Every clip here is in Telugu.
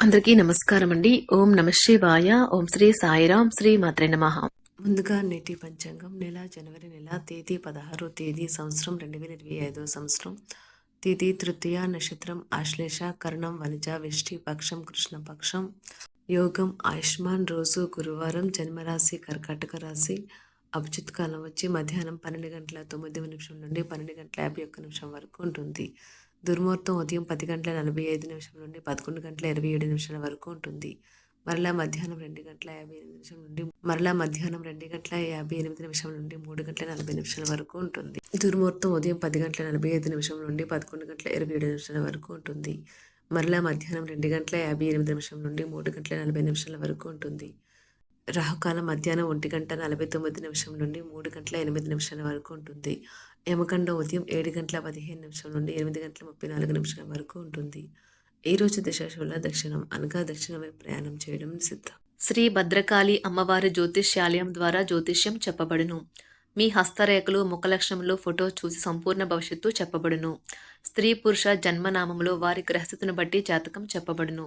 అందరికీ నమస్కారం అండి ఓం నమ శివాయ. ఓం శ్రీ సాయిరాం. శ్రీ మాత్రే నమ. ముందుగా నేటి పంచాంగం. నెల జనవరి నెల తేదీ పదహారో తేదీ సంవత్సరం రెండు వేల ఇరవై ఐదో సంవత్సరం. తిథి తృతీయ నక్షత్రం ఆశ్లేష కర్ణం వనిజ వెష్టి పక్షం కృష్ణపక్షం యోగం ఆయుష్మాన్ రోజు గురువారం జన్మరాశి కర్కాటక రాశి. అభిజిత్ కాలం వచ్చి మధ్యాహ్నం పన్నెండు గంటల తొమ్మిది నిమిషం నుండి పన్నెండు గంటల యాభై ఒక్క నిమిషం వరకు ఉంటుంది. దుర్ముహూర్తం ఉదయం పది గంటల నలభై ఐదు నిమిషం నుండి పదకొండు గంటల ఇరవై ఏడు నిమిషాల వరకు ఉంటుంది. మరలా మధ్యాహ్నం రెండు గంటల యాభై ఎనిమిది నిమిషం నుండి మరలా మధ్యాహ్నం రెండు గంటల యాభై ఎనిమిది నిమిషం నుండి మూడు గంటల నలభై నిమిషాల వరకు ఉంటుంది. దుర్ముహూర్తం ఉదయం పది గంటల నలభై ఐదు నిమిషం నుండి పదకొండు గంటల ఇరవై ఏడు నిమిషాల వరకు ఉంటుంది. మరలా మధ్యాహ్నం రెండు గంటల యాభై ఎనిమిది నిమిషం నుండి మూడు గంటల నలభై నిమిషాల వరకు ఉంటుంది. రాహుకాలం మధ్యాహ్నం ఒంటి గంట నలభై తొమ్మిది నిమిషం నుండి మూడు గంటల ఎనిమిది నిమిషాల వరకు ఉంటుంది. యమకండ ఉదయం ఏడు గంటల పదిహేను నిమిషం నుండి ఎనిమిది గంటల ముప్పై నాలుగు నిమిషాల వరకు ఉంటుంది. ఈ రోజు దిశాశుల దక్షిణం అనగా దక్షిణమే ప్రయాణం చేయడం సిద్ధం. శ్రీ భద్రకాళి అమ్మవారి జ్యోతిష్యాలయం ద్వారా జ్యోతిష్యం చెప్పబడును. మీ హస్తరేఖలు ముఖలక్షణంలో ఫోటో చూసి సంపూర్ణ భవిష్యత్తు చెప్పబడును. స్త్రీ పురుష జన్మనామంలో వారి గ్రహస్థితిని బట్టి జాతకం చెప్పబడును.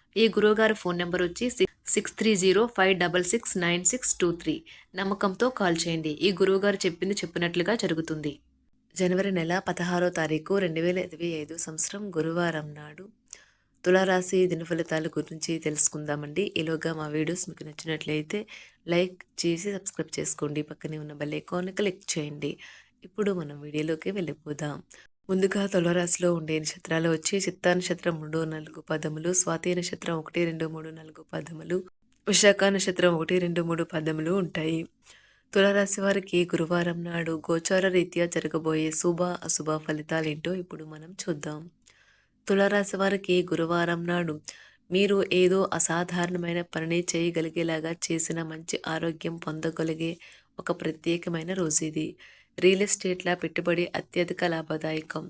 ఈ గురువుగారి ఫోన్ నెంబర్ వచ్చి six three zero five double six nine six two three. నమ్మకంతో కాల్ చేయండి. ఈ గురువుగారు చెప్పింది చెప్పినట్లుగా జరుగుతుంది. జనవరి నెల పదహారో తారీఖు రెండు వేల ఇరవై ఐదు సంవత్సరం గురువారం నాడు తులారాశి దిన ఫలితాల గురించి తెలుసుకుందామండి. ఈలోగా మా వీడియోస్ మీకు నచ్చినట్లయితే లైక్ చేసి సబ్స్క్రైబ్ చేసుకోండి. పక్కనే ఉన్న బెల్ ఐకాన్ క్లిక్ చేయండి. ఇప్పుడు మనం వీడియోలోకి వెళ్ళిపోదాం. ముందుగా తులరాశిలో ఉండే నక్షత్రాలు వచ్చి చిత్తా నక్షత్రం మూడు నాలుగు పదములు స్వాతి నక్షత్రం ఒకటి రెండు మూడు నాలుగు పదములు విశాఖ నక్షత్రం ఒకటి రెండు మూడు పదములు ఉంటాయి. తులరాశి వారికి గురువారం నాడు గోచార రీత్యా జరగబోయే శుభ అశుభ ఫలితాలేంటో ఇప్పుడు మనం చూద్దాం. తులరాశి వారికి గురువారం నాడు మీరు ఏదో అసాధారణమైన పనిని చేయగలిగేలాగా చేసిన మంచి ఆరోగ్యం పొందగలిగే ఒక ప్రత్యేకమైన రోజు ఇది. రియల్ ఎస్టేట్ల పెట్టుబడి అత్యధిక లాభదాయకం.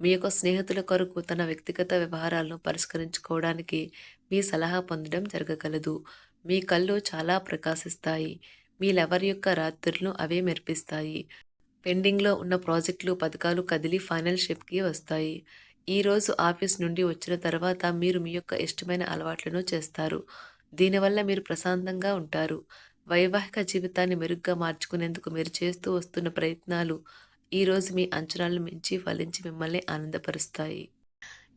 మీ యొక్క స్నేహితుల కొరకు తన వ్యక్తిగత వ్యవహారాలను పరిష్కరించుకోవడానికి మీ సలహా పొందడం జరగగలదు. మీ కళ్ళు చాలా ప్రకాశిస్తాయి. మీ లవర్ యొక్క రాత్రులను అవే మెరిపిస్తాయి. పెండింగ్లో ఉన్న ప్రాజెక్టులు పథకాలు కదిలి ఫైనల్ షిప్కి వస్తాయి. ఈరోజు ఆఫీస్ నుండి వచ్చిన తర్వాత మీరు మీ యొక్క ఇష్టమైన అలవాట్లను చేస్తారు. దీనివల్ల మీరు ప్రశాంతంగా ఉంటారు. వైవాహిక జీవితాన్ని మెరుగ్గా మార్చుకునేందుకు మీరు చేస్తూ వస్తున్న ప్రయత్నాలు ఈరోజు మీ అంచనాలను మించి ఫలించి మిమ్మల్ని ఆనందపరుస్తాయి.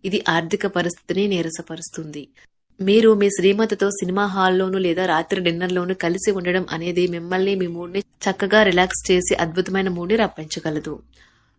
ఇది ఆర్థిక పరిస్థితిని నీరసపరుస్తుంది. మీరు మీ శ్రీమతితో సినిమా హాల్లోనూ లేదా రాత్రి డిన్నర్లోనూ కలిసి ఉండడం అనేది మిమ్మల్ని మీ మూడ్ని చక్కగా రిలాక్స్ చేసి అద్భుతమైన మూడ్ని రప్పించగలదు.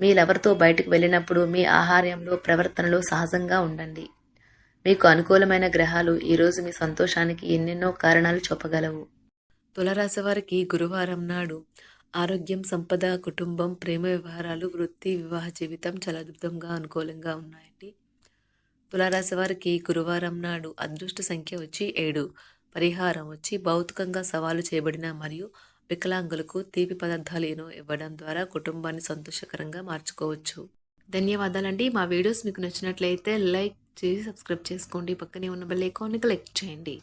మీరెవరితో బయటకు వెళ్ళినప్పుడు మీ ఆహార్యంలో ప్రవర్తనలో సహజంగా ఉండండి. మీకు అనుకూలమైన గ్రహాలు ఈరోజు మీ సంతోషానికి ఎన్నెన్నో కారణాలు చూపగలవు. తులరాశి వారికి గురువారం నాడు ఆరోగ్యం సంపద కుటుంబం ప్రేమ వ్యవహారాలు వృత్తి వివాహ జీవితం చాలా అద్భుతంగా అనుకూలంగా ఉన్నాయండి. తులారాశి వారికి గురువారం నాడు అదృష్ట సంఖ్య వచ్చి ఏడు. పరిహారం వచ్చి భౌతికంగా సవాలు చేయబడిన మరియు వికలాంగులకు తీపి పదార్థాలు ఇవ్వడం ద్వారా కుటుంబాన్ని సంతోషకరంగా మార్చుకోవచ్చు. ధన్యవాదాలండి. మా వీడియోస్ మీకు నచ్చినట్లయితే లైక్ చేసి సబ్స్క్రైబ్ చేసుకోండి. పక్కనే ఉన్న బెల్ ఐకాన్ని క్లిక్ చేయండి.